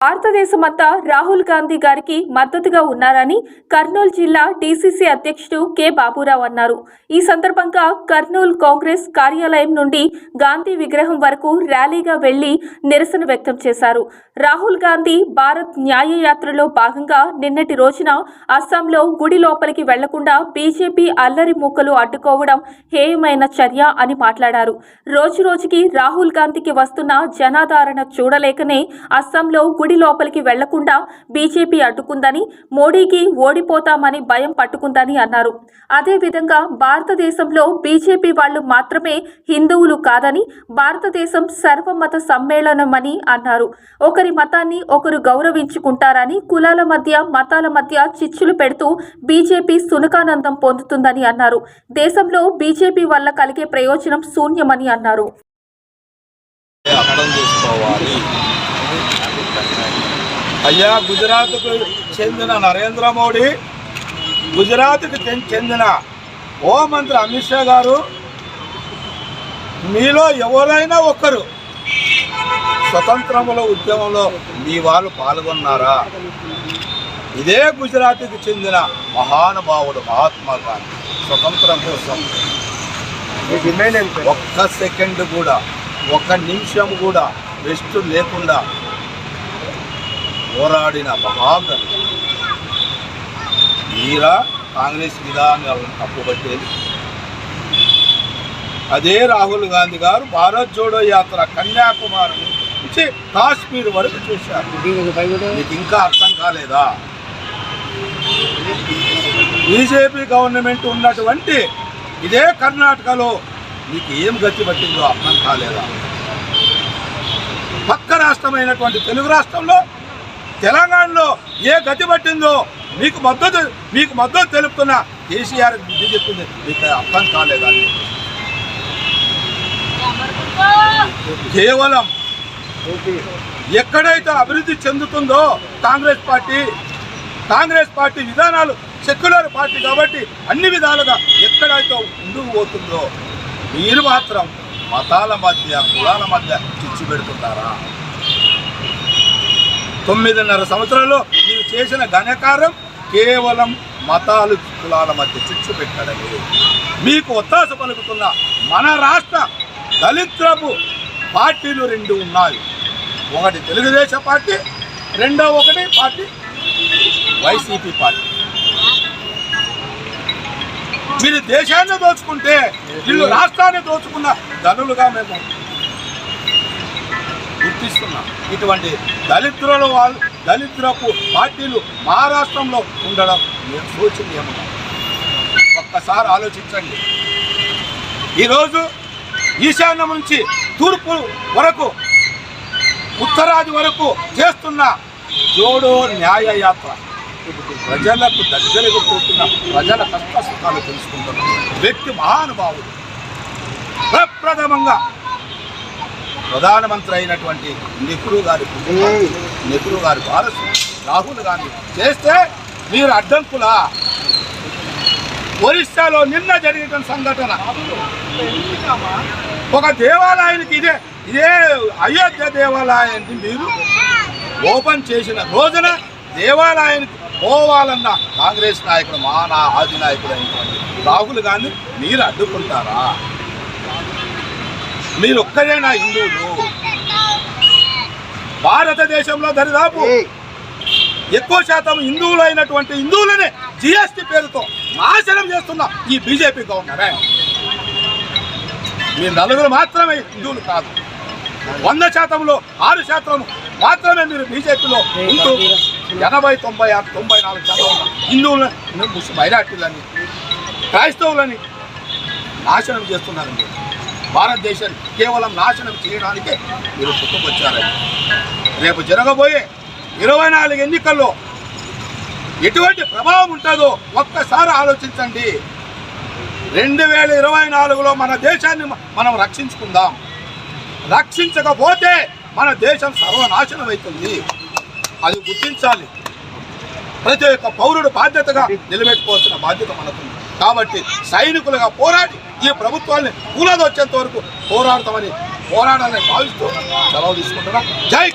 భారతదేశమంతా రాహుల్ గాంధీ గారికి మద్దతుగా ఉన్నారని కర్నూలు జిల్లా డీసీసీ అధ్యక్షుడు కె బాబురావు అన్నారు. ఈ సందర్భంగా కర్నూలు కాంగ్రెస్ కార్యాలయం నుండి గాంధీ విగ్రహం వరకు ర్యాలీగా వెళ్ళి నిరసన వ్యక్తం చేశారు. రాహుల్ గాంధీ భారత్ న్యాయ యాత్రలో భాగంగా నిన్నటి రోజున అస్సాంలో గుడి లోపలికి వెళ్ళకుండా బీజేపీ అల్లరి మూకలు అడ్డుకోవడం హేయమైన చర్య అని మాట్లాడారు. రోజు రోజుకి రాహుల్ గాంధీకి వస్తున్న జనాదరణ చూడలేకనే అస్సాంలో మోడీ లోపలికి వెళ్ళకుండా బీజేపీ అడ్డుకుందని మోడీకి ఓడిపోతామని భయం పట్టుకుందని అన్నారు. అదేవిధంగా భారతదేశంలో బీజేపీ వాళ్ళు మాత్రమే హిందువులు కాదని భారతదేశం సర్వమత సమ్మేళనమని అన్నారు. ఒకరి మతాన్ని ఒకరు గౌరవించుకుంటారని కులాల మధ్య మతాల మధ్య చిచ్చులు పెడుతూ బీజేపీ సునకానందం పొందుతుందని అన్నారు. దేశంలో బీజేపీ వల్ల కలిగే ప్రయోజనం శూన్యమని అన్నారు. అర్థం చేసుకోవాలి. అయ్యా గుజరాత్కు చెందిన నరేంద్ర మోడీ గుజరాత్కు చెందిన హోంమంత్రి అమిత్ షా గారు మీలో ఎవరైనా ఒక్కరు స్వతంత్రముల ఉద్యమంలో మీ వాళ్ళు పాల్గొన్నారా? ఇదే గుజరాత్కి చెందిన మహానుభావుడు మహాత్మా గాంధీ స్వతంత్రం కోసం. ఒక్క సెకండ్ కూడా ఒక్క నిమిషం కూడా రెస్ట్ లేకుండా పోరాడిన మహాగణి మీరా కాంగ్రెస్ విధానాలను తప్పుపట్టేది అదే రాహుల్ గాంధీ గారు భారత్ జోడో యాత్ర కన్యాకుమారి నుంచి కాశ్మీర్ వరకు చూశారు. మీకు ఇంకా అర్థం కాలేదా? బీజేపీ గవర్నమెంట్ ఉన్నటువంటి ఇదే కర్ణాటకలో మీకు ఏం గతి పట్టిందో అర్థం కాలేదా? పక్క రాష్ట్రమైనటువంటి తెలుగు రాష్ట్రంలో తెలంగాణలో ఏ గతి పట్టిందో మీకు మద్దతు మీకు మద్దతు తెలుపుతున్న కేసీఆర్ బుద్ధి మీకు అర్థం కాలేదా? కేవలం ఎక్కడైతే అభివృద్ధి చెందుతుందో కాంగ్రెస్ పార్టీ కాంగ్రెస్ పార్టీ విధానాలు సెక్యులర్ పార్టీ కాబట్టి అన్ని విధాలుగా ఎక్కడైతే ముందుకు పోతుందో మీరు మాత్రం మతాల మధ్య కులాల మధ్య చిచ్చు పెడుతున్నారా? తొమ్మిదిన్నర సంవత్సరాల్లో నీవు చేసిన ఘనకారం కేవలం మతాలు కులాల మధ్య చిచ్చు పెట్టడమే. మీకు ఒత్తాస పలుకుతున్న మన రాష్ట్ర దళిత్రపు పార్టీలు రెండు ఉన్నాయి. ఒకటి తెలుగుదేశం పార్టీ రెండో ఒకటి పార్టీ వైసీపీ పార్టీ. మీరు దేశాన్ని దోచుకుంటే వీళ్ళు రాష్ట్రాన్ని దోచుకున్న ధనులుగా మేము ప్రశ్నిస్తున్నా ఇటువంటి దళితుల వాళ్ళు దళితులకు పార్టీలు మహారాష్ట్రంలో ఉండడం నేను శోచనీయము ఒక్కసారి ఆలోచించండి. ఈరోజు ఈశాన్యం నుంచి తూర్పు వరకు ఉత్తరాది వరకు చేస్తున్న జోడో న్యాయ యాత్ర. ప్రజలకు దగ్గరకు పోతున్న ప్రజల కష్ట సుఖాలు తెలుసుకుంటున్నారు వ్యక్తి మహానుభావుడు. ప్రప్రథమంగా ప్రధానమంత్రి అయినటువంటి నెహ్రూ గారి నెహ్రూ గారి వారసు రాహుల్ గాంధీ చేస్తే మీరు అడ్డంకులా? ఒరిస్సాలో నిన్న జరిగిన సంఘటన. ఒక దేవాలయానికి ఇదే ఇదే అయోధ్య దేవాలయాన్ని మీరు ఓపెన్ చేసిన రోజున దేవాలయానికి పోవాలన్న కాంగ్రెస్ నాయకుడు మా నా ఆది నాయకుడు అయినటువంటి రాహుల్ గాంధీ మీరు అడ్డుకుంటారా? మీరు ఒక్కరేనా హిందువులు. భారతదేశంలో దరిదాపు ఎక్కువ శాతం హిందువులు అయినటువంటి హిందువులనే జిఎస్టి పేరుతో నాశనం చేస్తున్న ఈ బీజేపీ గవర్నరే. మీరు నలుగురు మాత్రమే హిందువులు కాదు. వంద శాతంలో ఆరు శాతం మాత్రమే మీరు బీజేపీలో ఉంటూ ఎనభై తొంభై ఆరు తొంభై నాలుగు శాతం హిందువులని మైనార్టీలని క్రైస్తవులని నాశనం చేస్తున్నారు భారతదేశం భారతదేశాన్ని కేవలం నాశనం చేయడానికే మీరు పుట్టుకొచ్చారని రేపు జరగబోయే ఇరవై నాలుగు ఎన్నికల్లో ఎటువంటి ప్రభావం ఉంటుందో ఒక్కసారి ఆలోచించండి. రెండు వేల ఇరవై నాలుగులో మన దేశాన్ని మనం రక్షించుకుందాం. రక్షించకపోతే మన దేశం సర్వనాశనం అవుతుంది. అది గుర్తించాలి. ప్రతి ఒక్క పౌరుడు బాధ్యతగా నిలబెట్టుకోవాల్సిన బాధ్యత మనకుంది. కాబట్టి సైనికులుగా పోరాడి ఈ ప్రభుత్వాన్ని కూలది వచ్చేంత వరకు పోరాడతామని పోరాడాలని భావిస్తూ సెలవు తీసుకుంటున్నా. జై